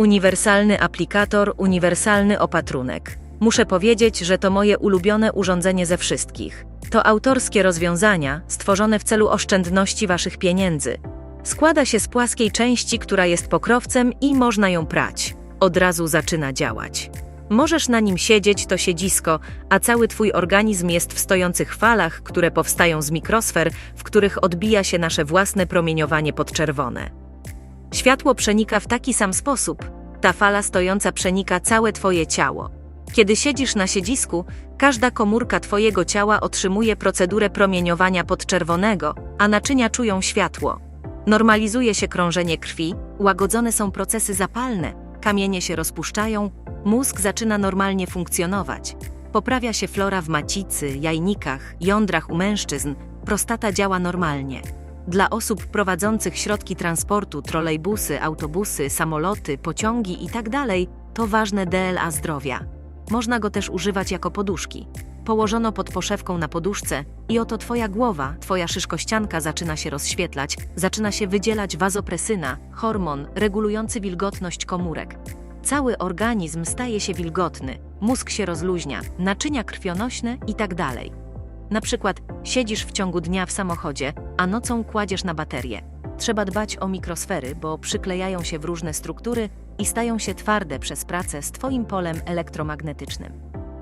Uniwersalny aplikator, uniwersalny opatrunek. Muszę powiedzieć, że to moje ulubione urządzenie ze wszystkich. To autorskie rozwiązania stworzone w celu oszczędności waszych pieniędzy. Składa się z płaskiej części, która jest pokrowcem i można ją prać. Od razu zaczyna działać. Możesz na nim siedzieć, to siedzisko, a cały twój organizm jest w stojących falach, które powstają z mikrosfer, w których odbija się nasze własne promieniowanie podczerwone. Światło przenika w taki sam sposób. Ta fala stojąca przenika całe Twoje ciało. Kiedy siedzisz na siedzisku, każda komórka Twojego ciała otrzymuje procedurę promieniowania podczerwonego, a naczynia czują światło. Normalizuje się krążenie krwi, łagodzone są procesy zapalne, kamienie się rozpuszczają, mózg zaczyna normalnie funkcjonować. Poprawia się flora w macicy, jajnikach, jądrach u mężczyzn, prostata działa normalnie. Dla osób prowadzących środki transportu, trolejbusy, autobusy, samoloty, pociągi itd. to ważne DLA zdrowia. Można go też używać jako poduszki. Położono pod poszewką na poduszce i oto twoja głowa, twoja szyszkościanka zaczyna się rozświetlać, zaczyna się wydzielać wazopresyna, hormon regulujący wilgotność komórek. Cały organizm staje się wilgotny, mózg się rozluźnia, naczynia krwionośne itd. Na przykład siedzisz w ciągu dnia w samochodzie, a nocą kładziesz na baterię. Trzeba dbać o mikrosfery, bo przyklejają się w różne struktury i stają się twarde przez pracę z Twoim polem elektromagnetycznym.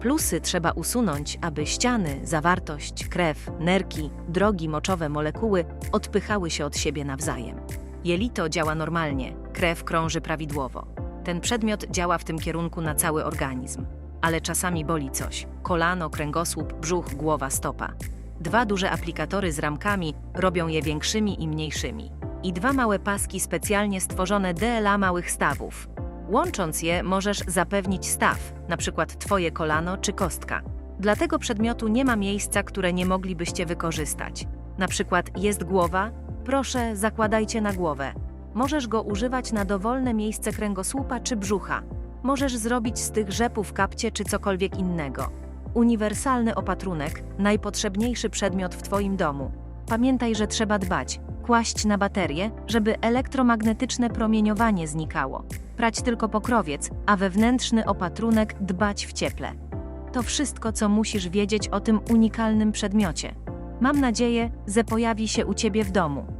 Plusy trzeba usunąć, aby ściany, zawartość, krew, nerki, drogi moczowe molekuły odpychały się od siebie nawzajem. Jelito działa normalnie, krew krąży prawidłowo. Ten przedmiot działa w tym kierunku na cały organizm. Ale czasami boli coś. Kolano, kręgosłup, brzuch, głowa, stopa. Dwa duże aplikatory z ramkami robią je większymi i mniejszymi. I dwa małe paski specjalnie stworzone DLA małych stawów. Łącząc je możesz zapewnić staw, przykład twoje kolano czy kostka. Dla tego przedmiotu nie ma miejsca, które nie moglibyście wykorzystać. Na przykład jest głowa, proszę zakładajcie na głowę. Możesz go używać na dowolne miejsce kręgosłupa czy brzucha. Możesz zrobić z tych rzepów kapcie czy cokolwiek innego. Uniwersalny opatrunek, najpotrzebniejszy przedmiot w Twoim domu. Pamiętaj, że trzeba dbać, kłaść na baterię, żeby elektromagnetyczne promieniowanie znikało. Prać tylko pokrowiec, a wewnętrzny opatrunek dbać w cieple. To wszystko, co musisz wiedzieć o tym unikalnym przedmiocie. Mam nadzieję, że pojawi się u Ciebie w domu.